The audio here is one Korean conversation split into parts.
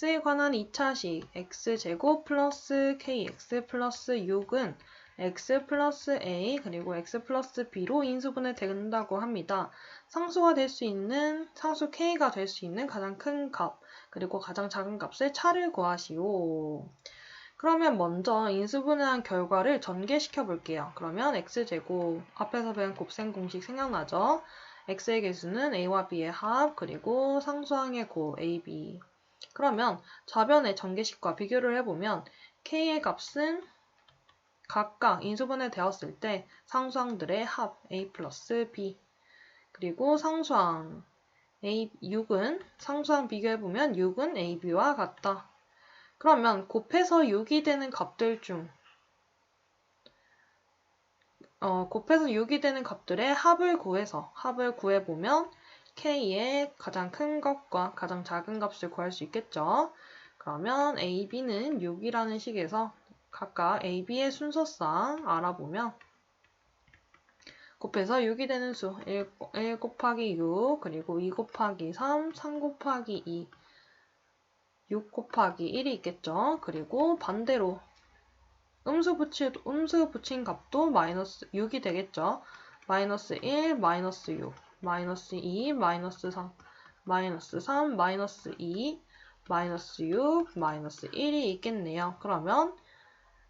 x에 관한 2차식 x제곱 플러스 kx 플러스 6은 x 플러스 a 그리고 x 플러스 b로 인수분해 된다고 합니다. 상수가 될 수 있는 상수 k가 될 수 있는 가장 큰 값 그리고 가장 작은 값의 차를 구하시오. 그러면 먼저 인수분해한 결과를 전개시켜 볼게요. 그러면 x제곱 앞에서 배운 곱셈 공식 생각나죠? x의 개수는 a와 b의 합 그리고 상수항의 고 a, b 그러면 좌변의 전개식과 비교를 해보면 k의 값은 각각 인수분해 되었을 때 상수항들의 합 a 플러스 b 그리고 상수항 a 6은 상수항 비교해보면 6은 ab와 같다. 그러면 곱해서 6이 되는 값들 중 어, 곱해서 6이 되는 값들의 합을 구해서 합을 구해보면 k의 가장 큰 값과 가장 작은 값을 구할 수 있겠죠. 그러면 a, b는 6이라는 식에서 각각 a, b의 순서상 알아보면 곱해서 6이 되는 수 1, 1 곱하기 6 그리고 2 곱하기 3, 3 곱하기 2 6 곱하기 1이 있겠죠. 그리고 반대로 음수 붙인, 음수 붙인 값도 마이너스 6이 되겠죠. 마이너스 1, 마이너스 6, 마이너스 2, 마이너스 3, 마이너스 3, 마이너스 2, 마이너스 6, 마이너스 1이 있겠네요. 그러면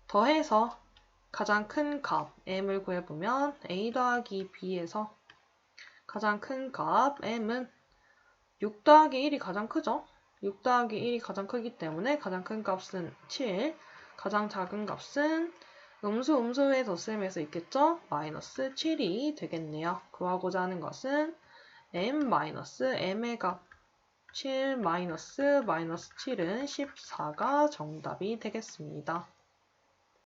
더해서 가장 큰 값 m을 구해보면 a 더하기 b에서 가장 큰 값 m은 6 더하기 1이 가장 크죠? 6 더하기 1이 가장 크기 때문에 가장 큰 값은 7, 가장 작은 값은 음수 음수의 덧셈에서 있겠죠? 마이너스 7이 되겠네요. 구하고자 하는 것은 m 마이너스 m의 값 7 마이너스 마이너스 7은 14가 정답이 되겠습니다.